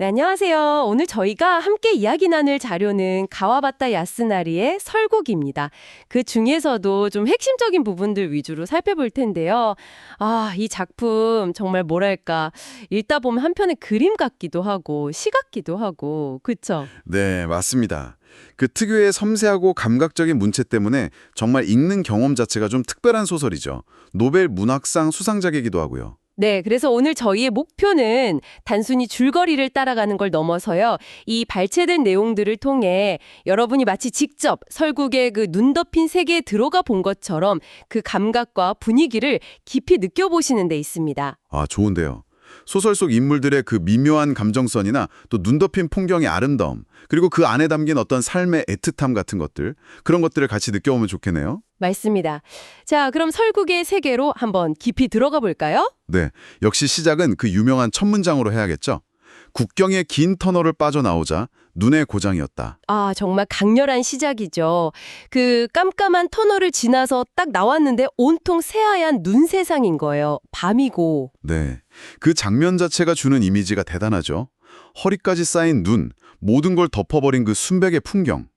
네, 안녕하세요. 오늘 저희가 함께 이야기 나눌 자료는 가와바타 야스나리의 설국입니다. 그 중에서도 좀 핵심적인 부분들 위주로 살펴볼 텐데요. 아, 이 작품 정말 뭐랄까 읽다 보면 한편의 그림 같기도 하고 시 같기도 하고 그쵸? 네, 맞습니다. 그 특유의 섬세하고 감각적인 문체 때문에 정말 읽는 경험 자체가 좀 특별한 소설이죠. 노벨 문학상 수상작이기도 하고요. 네, 그래서 오늘 저희의 목표는 단순히 줄거리를 따라가는 걸 넘어서요. 이 발췌된 내용들을 통해 여러분이 마치 직접 설국의 그 눈 덮인 세계에 들어가 본 것처럼 그 감각과 분위기를 깊이 느껴보시는 데 있습니다. 아, 좋은데요. 소설 속 인물들의 그 미묘한 감정선이나 또 눈덮인 풍경의 아름다움, 그리고 그 안에 담긴 어떤 삶의 애틋함 같은 것들, 그런 것들을 같이 느껴보면 좋겠네요. 맞습니다. 자, 그럼 설국의 세계로 한번 깊이 들어가 볼까요? 네, 역시 시작은 그 유명한 첫 문장으로 해야겠죠. 국경의 긴 터널을 빠져나오자 눈의 고장이었다. 아, 정말 강렬한 시작이죠. 그 깜깜한 터널을 지나서 딱 나왔는데 온통 새하얀 눈 세상인 거예요. 밤이고. 네, 그 장면 자체가 주는 이미지가 대단하죠. 허리까지 쌓인 눈, 모든 걸 덮어버린 그 순백의 풍경.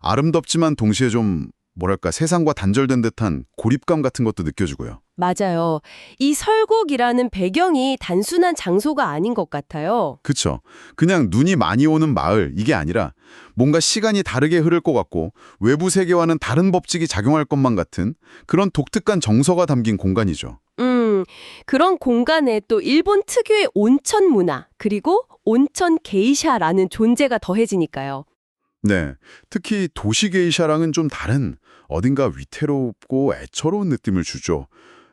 아름답지만 동시에 좀 뭐랄까 세상과 단절된 듯한 고립감 같은 것도 느껴지고요. 맞아요. 이 설국이라는 배경이 단순한 장소가 아닌 것 같아요. 그쵸. 그냥 눈이 많이 오는 마을 이게 아니라 뭔가 시간이 다르게 흐를 것 같고 외부 세계와는 다른 법칙이 작용할 것만 같은 그런 독특한 정서가 담긴 공간이죠. 음, 그런 공간에 또 일본 특유의 온천 문화, 그리고 온천 게이샤라는 존재가 더해지니까요. 네. 특히 도시 게이샤랑은 좀 다른 어딘가 위태롭고 애처로운 느낌을 주죠.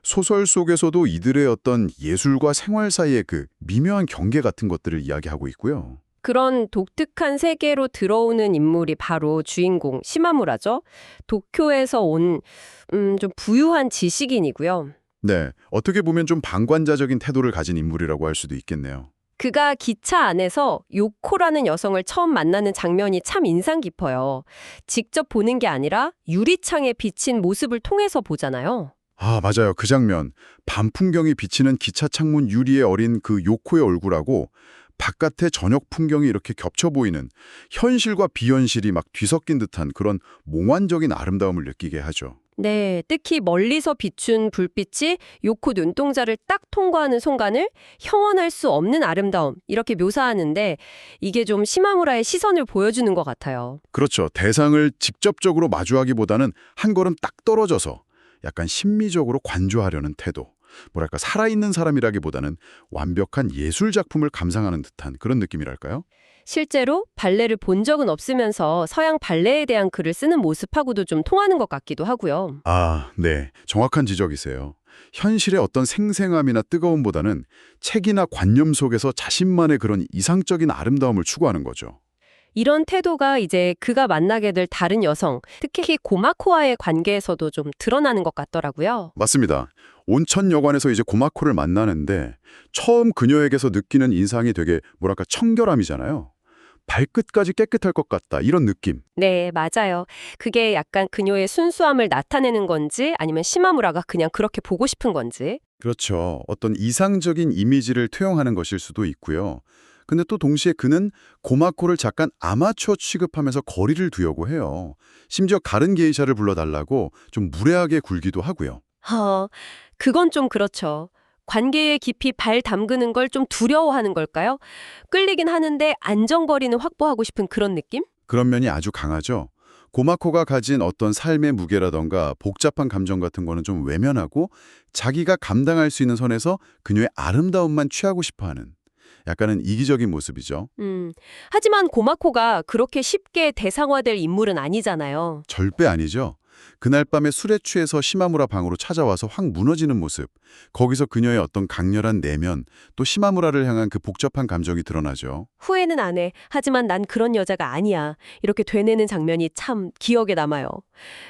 소설 속에서도 이들의 어떤 예술과 생활 사이의 그 미묘한 경계 같은 것들을 이야기하고 있고요. 그런 독특한 세계로 들어오는 인물이 바로 주인공 시마무라죠. 도쿄에서 온, 음, 좀 부유한 지식인이고요. 네. 어떻게 보면 좀 방관자적인 태도를 가진 인물이라고 할 수도 있겠네요. 그가 기차 안에서 요코라는 여성을 처음 만나는 장면이 참 인상 깊어요. 직접 보는 게 아니라 유리창에 비친 모습을 통해서 보잖아요. 아, 맞아요. 그 장면. 밤 풍경이 비치는 기차 창문 유리에 어린 그 요코의 얼굴하고 바깥의 저녁 풍경이 이렇게 겹쳐 보이는 현실과 비현실이 막 뒤섞인 듯한 그런 몽환적인 아름다움을 느끼게 하죠. 네, 특히 멀리서 비춘 불빛이 요코 눈동자를 딱 통과하는 순간을 형언할 수 없는 아름다움 이렇게 묘사하는데 이게 좀 시마무라의 시선을 보여주는 것 같아요. 그렇죠. 대상을 직접적으로 마주하기보다는 한 걸음 딱 떨어져서 약간 심미적으로 관조하려는 태도. 뭐랄까 살아있는 사람이라기보다는 완벽한 예술 작품을 감상하는 듯한 그런 느낌이랄까요? 실제로 발레를 본 적은 없으면서 서양 발레에 대한 글을 쓰는 모습하고도 좀 통하는 것 같기도 하고요. 아, 네. 정확한 지적이세요. 현실의 어떤 생생함이나 뜨거움보다는 책이나 관념 속에서 자신만의 그런 이상적인 아름다움을 추구하는 거죠. 이런 태도가 이제 그가 만나게 될 다른 여성, 특히 고마코와의 관계에서도 좀 드러나는 것 같더라고요. 맞습니다. 온천 여관에서 이제 고마코를 만나는데 처음 그녀에게서 느끼는 인상이 되게 뭐랄까 청결함이잖아요. 발끝까지 깨끗할 것 같다 이런 느낌. 네, 맞아요. 그게 약간 그녀의 순수함을 나타내는 건지 아니면 시마무라가 그냥 그렇게 보고 싶은 건지. 그렇죠. 어떤 이상적인 이미지를 투영하는 것일 수도 있고요. 근데 또 동시에 그는 고마코를 잠깐 아마추어 취급하면서 거리를 두려고 해요. 심지어 가른 게이샤를 불러달라고 좀 무례하게 굴기도 하고요. 어, 그건 좀 그렇죠. 관계에 깊이 발 담그는 걸 좀 두려워하는 걸까요? 끌리긴 하는데 안정거리는 확보하고 싶은 그런 느낌? 그런 면이 아주 강하죠. 고마코가 가진 어떤 삶의 무게라던가 복잡한 감정 같은 거는 좀 외면하고 자기가 감당할 수 있는 선에서 그녀의 아름다움만 취하고 싶어하는 약간은 이기적인 모습이죠. 음, 하지만 고마코가 그렇게 쉽게 대상화될 인물은 아니잖아요. 절대 아니죠. 그날 밤에 술에 취해서 시마무라 방으로 찾아와서 확 무너지는 모습. 거기서 그녀의 어떤 강렬한 내면, 또 시마무라를 향한 그 복잡한 감정이 드러나죠. 후회는 안 해. 하지만 난 그런 여자가 아니야. 이렇게 되뇌는 장면이 참 기억에 남아요.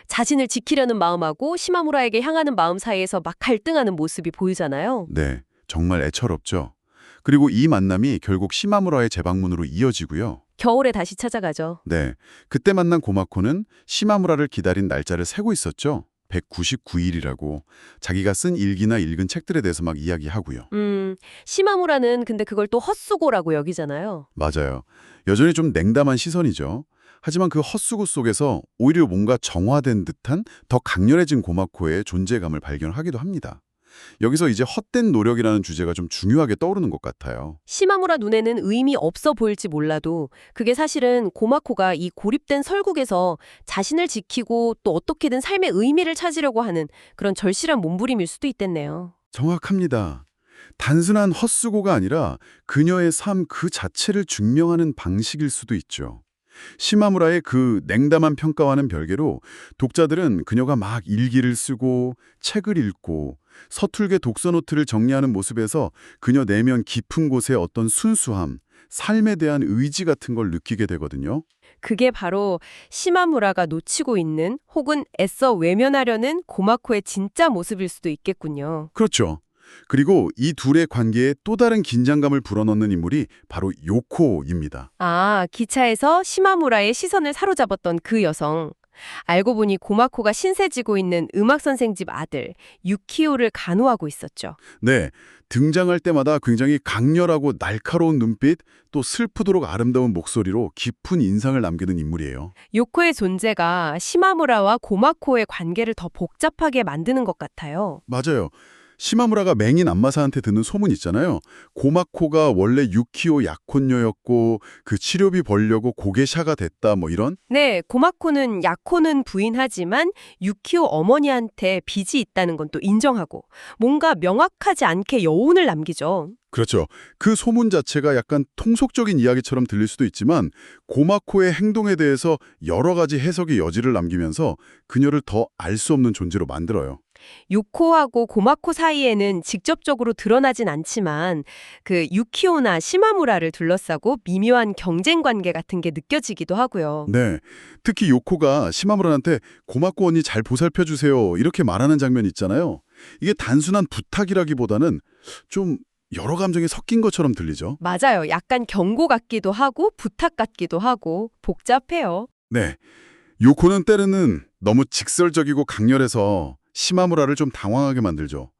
자신을 지키려는 마음하고 시마무라에게 향하는 마음 사이에서 막 갈등하는 모습이 보이잖아요. 네, 정말 애처롭죠. 그리고 이 만남이 결국 시마무라의 재방문으로 이어지고요. 겨울에 다시 찾아가죠. 네, 그때 만난 고마코는 시마무라를 기다린 날짜를 세고 있었죠. 199일이라고 자기가 쓴 일기나 읽은 책들에 대해서 막 이야기하고요. 음, 시마무라는 근데 그걸 또 헛수고라고 여기잖아요. 맞아요. 여전히 좀 냉담한 시선이죠. 하지만 그 헛수고 속에서 오히려 뭔가 정화된 듯한 더 강렬해진 고마코의 존재감을 발견하기도 합니다. 여기서 이제 헛된 노력이라는 주제가 좀 중요하게 떠오르는 것 같아요. 시마무라 눈에는 의미 없어 보일지 몰라도 그게 사실은 고마코가 이 고립된 설국에서 자신을 지키고 또 어떻게든 삶의 의미를 찾으려고 하는 그런 절실한 몸부림일 수도 있겠네요. 정확합니다. 단순한 헛수고가 아니라 그녀의 삶 그 자체를 증명하는 방식일 수도 있죠. 시마무라의 그 냉담한 평가와는 별개로 독자들은 그녀가 막 일기를 쓰고 책을 읽고 서툴게 독서 노트를 정리하는 모습에서 그녀 내면 깊은 곳에 어떤 순수함, 삶에 대한 의지 같은 걸 느끼게 되거든요. 그게 바로 시마무라가 놓치고 있는 혹은 애써 외면하려는 고마코의 진짜 모습일 수도 있겠군요. 그렇죠. 그리고 이 둘의 관계에 또 다른 긴장감을 불어넣는 인물이 바로 요코입니다. 아, 기차에서 시마무라의 시선을 사로잡았던 그 여성. 알고 보니 고마코가 신세 지고 있는 음악 선생 집 아들 유키오를 간호하고 있었죠. 네, 등장할 때마다 굉장히 강렬하고 날카로운 눈빛, 또 슬프도록 아름다운 목소리로 깊은 인상을 남기는 인물이에요. 요코의 존재가 시마무라와 고마코의 관계를 더 복잡하게 만드는 것 같아요. 맞아요. 시마무라가 맹인 안마사한테 듣는 소문 있잖아요. 고마코가 원래 유키오 약혼녀였고 그 치료비 벌려고 고개샤가 됐다 뭐 이런? 네, 고마코는 야코는 부인하지만 유키오 어머니한테 빚이 있다는 건 또 인정하고 뭔가 명확하지 않게 여운을 남기죠. 그렇죠. 그 소문 자체가 약간 통속적인 이야기처럼 들릴 수도 있지만 고마코의 행동에 대해서 여러 가지 해석의 여지를 남기면서 그녀를 더 알 수 없는 존재로 만들어요. 요코하고 고마코 사이에는 직접적으로 드러나진 않지만 그 유키오나 시마무라를 둘러싸고 미묘한 경쟁 관계 같은 게 느껴지기도 하고요. 네. 특히 요코가 시마무라한테 고마코 언니 잘 보살펴 주세요. 이렇게 말하는 장면 있잖아요. 이게 단순한 부탁이라기보다는 좀 여러 감정이 섞인 것처럼 들리죠. 맞아요. 약간 경고 같기도 하고 부탁 같기도 하고 복잡해요. 네. 요코는 때로는 너무 직설적이고 강렬해서 시마무라를 좀 당황하게 만들죠.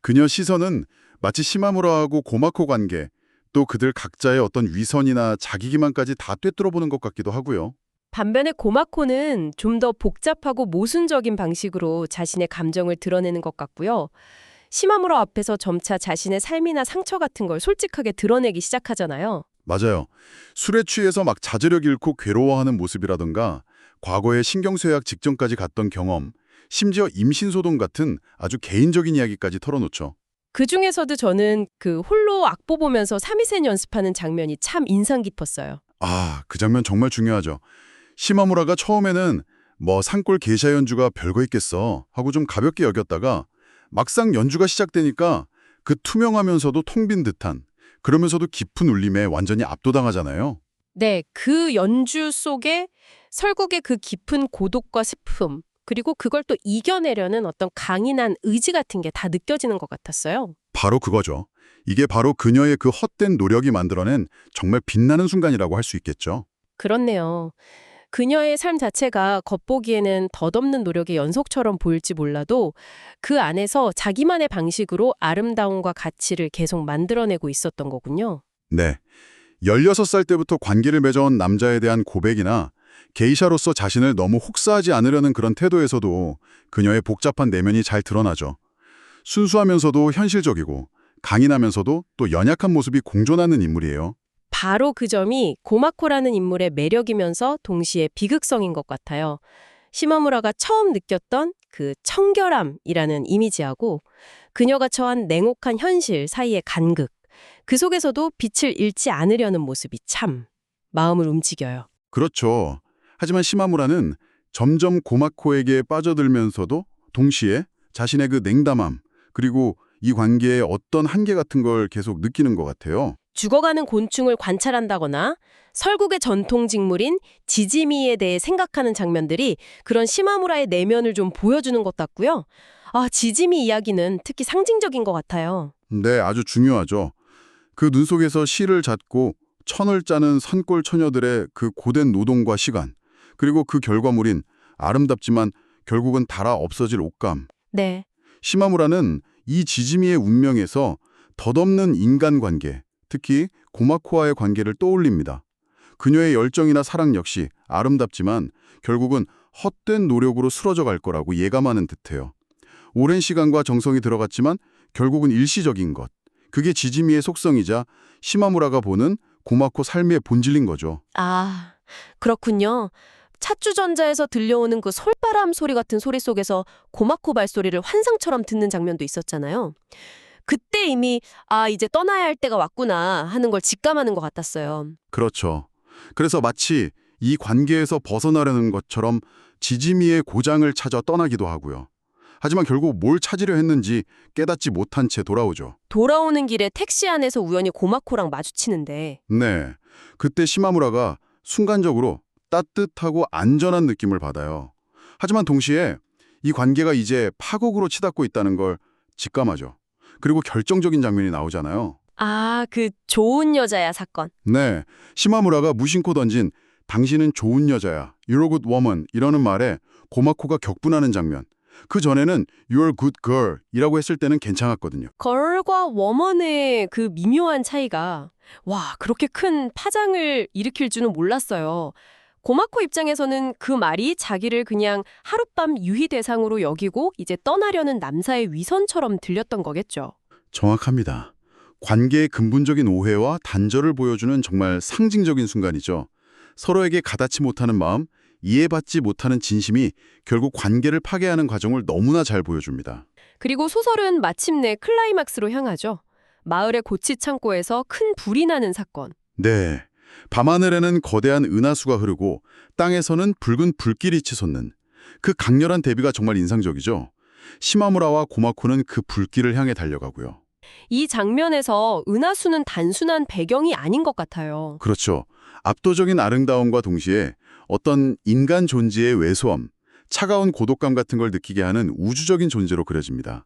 그녀 시선은 마치 시마무라하고 고마코 관계, 또 그들 각자의 어떤 위선이나 자기 기만까지 다 꿰뚫어 보는 것 같기도 하고요. 반면에 고마코는 좀 더 복잡하고 모순적인 방식으로 자신의 감정을 드러내는 것 같고요. 시마무라 앞에서 점차 자신의 삶이나 상처 같은 걸 솔직하게 드러내기 시작하잖아요. 맞아요. 술에 취해서 막 자제력 잃고 괴로워하는 모습이라던가 과거에 신경쇠약 직전까지 갔던 경험, 심지어 임신소동 같은 아주 개인적인 이야기까지 털어놓죠. 그 중에서도 저는 그 홀로 악보 보면서 삼위센 연습하는 장면이 참 인상 깊었어요. 아, 그 장면 정말 중요하죠. 시마무라가 처음에는 뭐 산골 게샤 연주가 별거 있겠어 하고 좀 가볍게 여겼다가 막상 연주가 시작되니까 그 투명하면서도 텅빈 듯한 그러면서도 깊은 울림에 완전히 압도당하잖아요. 네, 그 연주 속에 설국의 그 깊은 고독과 슬픔, 그리고 그걸 또 이겨내려는 어떤 강인한 의지 같은 게 다 느껴지는 것 같았어요. 바로 그거죠. 이게 바로 그녀의 그 헛된 노력이 만들어낸 정말 빛나는 순간이라고 할 수 있겠죠. 그렇네요. 그녀의 삶 자체가 겉보기에는 덧없는 노력의 연속처럼 보일지 몰라도 그 안에서 자기만의 방식으로 아름다움과 가치를 계속 만들어내고 있었던 거군요. 네. 16살 때부터 관계를 맺어온 남자에 대한 고백이나 게이샤로서 자신을 너무 혹사하지 않으려는 그런 태도에서도 그녀의 복잡한 내면이 잘 드러나죠. 순수하면서도 현실적이고 강인하면서도 또 연약한 모습이 공존하는 인물이에요. 바로 그 점이 고마코라는 인물의 매력이면서 동시에 비극성인 것 같아요. 시마무라가 처음 느꼈던 그 청결함이라는 이미지하고 그녀가 처한 냉혹한 현실 사이의 간극, 그 속에서도 빛을 잃지 않으려는 모습이 참 마음을 움직여요. 그렇죠. 하지만 시마무라는 점점 고마코에게 빠져들면서도 동시에 자신의 그 냉담함 그리고 이 관계의 어떤 한계 같은 걸 계속 느끼는 것 같아요. 죽어가는 곤충을 관찰한다거나 설국의 전통 직물인 지지미에 대해 생각하는 장면들이 그런 시마무라의 내면을 좀 보여주는 것 같고요. 아, 지지미 이야기는 특히 상징적인 것 같아요. 네, 아주 중요하죠. 그 눈 속에서 실을 잡고 천을 짜는 산골 처녀들의 그 고된 노동과 시간, 그리고 그 결과물인 아름답지만 결국은 달아 없어질 옷감. 네. 시마무라는 이 지지미의 운명에서 덧없는 인간관계, 특히 고마코와의 관계를 떠올립니다. 그녀의 열정이나 사랑 역시 아름답지만 결국은 헛된 노력으로 쓰러져 갈 거라고 예감하는 듯해요. 오랜 시간과 정성이 들어갔지만 결국은 일시적인 것. 그게 지지미의 속성이자 시마무라가 보는 고마코 삶의 본질인 거죠. 아, 그렇군요. 차주전자에서 들려오는 그 솔바람 소리 같은 소리 속에서 고마코 발소리를 환상처럼 듣는 장면도 있었잖아요. 그때 이미 아, 이제 떠나야 할 때가 왔구나 하는 걸 직감하는 것 같았어요. 그렇죠. 그래서 마치 이 관계에서 벗어나려는 것처럼 지지미의 고장을 찾아 떠나기도 하고요. 하지만 결국 뭘 찾으려 했는지 깨닫지 못한 채 돌아오죠. 돌아오는 길에 택시 안에서 우연히 고마코랑 마주치는데 네. 그때 시마무라가 순간적으로 따뜻하고 안전한 느낌을 받아요. 하지만 동시에 이 관계가 이제 파국으로 치닫고 있다는 걸 직감하죠. 그리고 결정적인 장면이 나오잖아요. 아, 그 좋은 여자야 사건. 네. 시마무라가 무심코 던진 당신은 좋은 여자야. You're a good woman. 이러는 말에 고마코가 격분하는 장면. 그 전에는 You're a good girl 이라고 했을 때는 괜찮았거든요. 걸과 워먼의 그 미묘한 차이가 와 그렇게 큰 파장을 일으킬 줄은 몰랐어요. 고마코 입장에서는 그 말이 자기를 그냥 하룻밤 유희 대상으로 여기고 이제 떠나려는 남사의 위선처럼 들렸던 거겠죠. 정확합니다. 관계의 근본적인 오해와 단절을 보여주는 정말 상징적인 순간이죠. 서로에게 가닿지 못하는 마음, 이해받지 못하는 진심이 결국 관계를 파괴하는 과정을 너무나 잘 보여줍니다. 그리고 소설은 마침내 클라이막스로 향하죠. 마을의 고치 창고에서 큰 불이 나는 사건. 네. 밤하늘에는 거대한 은하수가 흐르고 땅에서는 붉은 불길이 치솟는 그 강렬한 대비가 정말 인상적이죠. 시마무라와 고마코는 그 불길을 향해 달려가고요. 이 장면에서 은하수는 단순한 배경이 아닌 것 같아요. 그렇죠. 압도적인 아름다움과 동시에 어떤 인간 존재의 왜소함, 차가운 고독감 같은 걸 느끼게 하는 우주적인 존재로 그려집니다.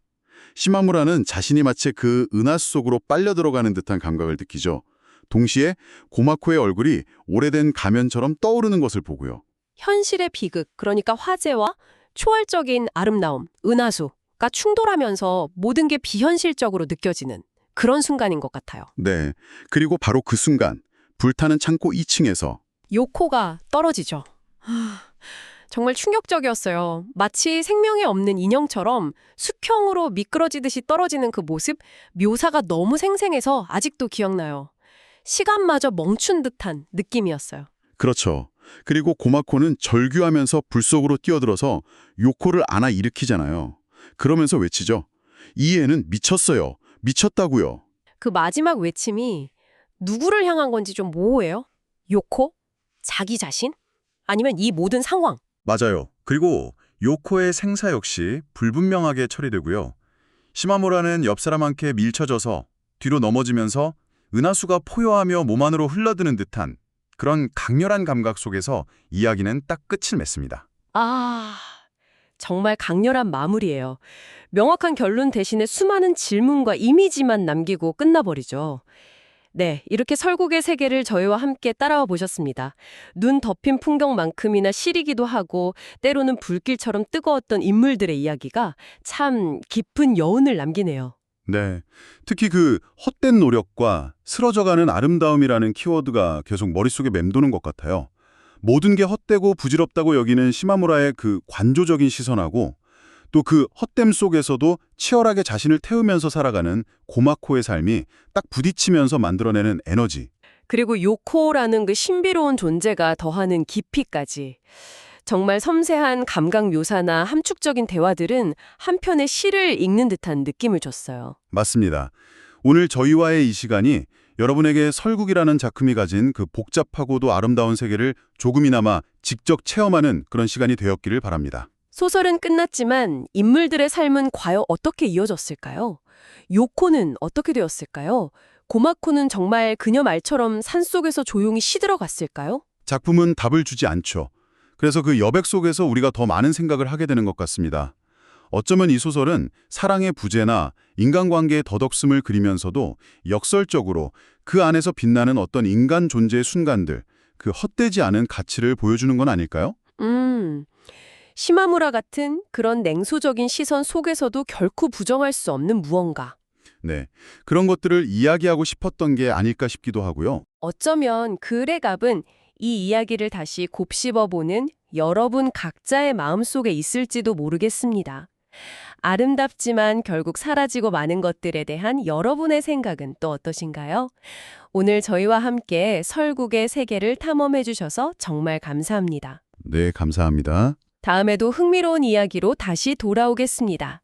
시마무라는 자신이 마치 그 은하수 속으로 빨려 들어가는 듯한 감각을 느끼죠. 동시에 고마코의 얼굴이 오래된 가면처럼 떠오르는 것을 보고요. 현실의 비극, 그러니까 화제와 초월적인 아름다움, 은하수가 충돌하면서 모든 게 비현실적으로 느껴지는 그런 순간인 것 같아요. 네. 그리고 바로 그 순간 불타는 창고 2층에서 요코가 떨어지죠. 하, 정말 충격적이었어요. 마치 생명이 없는 인형처럼 수평으로 미끄러지듯이 떨어지는 그 모습, 묘사가 너무 생생해서 아직도 기억나요. 시간마저 멈춘 듯한 느낌이었어요. 그렇죠. 그리고 고마코는 절규하면서 불 속으로 뛰어들어서 요코를 안아 일으키잖아요. 그러면서 외치죠. 이 애는 미쳤어요. 미쳤다고요. 그 마지막 외침이 누구를 향한 건지 좀 모호해요. 요코? 자기 자신? 아니면 이 모든 상황? 맞아요. 그리고 요코의 생사 역시 불분명하게 처리되고요. 시마무라는 옆 사람한테 밀쳐져서 뒤로 넘어지면서 은하수가 포효하며 몸 안으로 흘러드는 듯한 그런 강렬한 감각 속에서 이야기는 딱 끝을 맺습니다. 아, 정말 강렬한 마무리예요. 명확한 결론 대신에 수많은 질문과 이미지만 남기고 끝나버리죠. 네, 이렇게 설국의 세계를 저희와 함께 따라와 보셨습니다. 눈 덮인 풍경만큼이나 시리기도 하고 때로는 불길처럼 뜨거웠던 인물들의 이야기가 참 깊은 여운을 남기네요. 네. 특히 그 헛된 노력과 쓰러져가는 아름다움이라는 키워드가 계속 머릿속에 맴도는 것 같아요. 모든 게 헛되고 부질없다고 여기는 시마무라의 그 관조적인 시선하고 또 그 헛됨 속에서도 치열하게 자신을 태우면서 살아가는 고마코의 삶이 딱 부딪히면서 만들어내는 에너지. 그리고 요코라는 그 신비로운 존재가 더하는 깊이까지. 정말 섬세한 감각 묘사나 함축적인 대화들은 한편의 시를 읽는 듯한 느낌을 줬어요. 맞습니다. 오늘 저희와의 이 시간이 여러분에게 설국이라는 작품이 가진 그 복잡하고도 아름다운 세계를 조금이나마 직접 체험하는 그런 시간이 되었기를 바랍니다. 소설은 끝났지만 인물들의 삶은 과연 어떻게 이어졌을까요? 요코는 어떻게 되었을까요? 고마코는 정말 그녀 말처럼 산속에서 조용히 시들어갔을까요? 작품은 답을 주지 않죠. 그래서 그 여백 속에서 우리가 더 많은 생각을 하게 되는 것 같습니다. 어쩌면 이 소설은 사랑의 부재나 인간관계의 덧없음을 그리면서도 역설적으로 그 안에서 빛나는 어떤 인간 존재의 순간들, 그 헛되지 않은 가치를 보여주는 건 아닐까요? 음, 시마무라 같은 그런 냉소적인 시선 속에서도 결코 부정할 수 없는 무언가. 네. 그런 것들을 이야기하고 싶었던 게 아닐까 싶기도 하고요. 어쩌면 글의 갑은 이 이야기를 다시 곱씹어보는 여러분 각자의 마음속에 있을지도 모르겠습니다. 아름답지만 결국 사라지고 마는 것들에 대한 여러분의 생각은 또 어떠신가요? 오늘 저희와 함께 설국의 세계를 탐험해 주셔서 정말 감사합니다. 네, 감사합니다. 다음에도 흥미로운 이야기로 다시 돌아오겠습니다.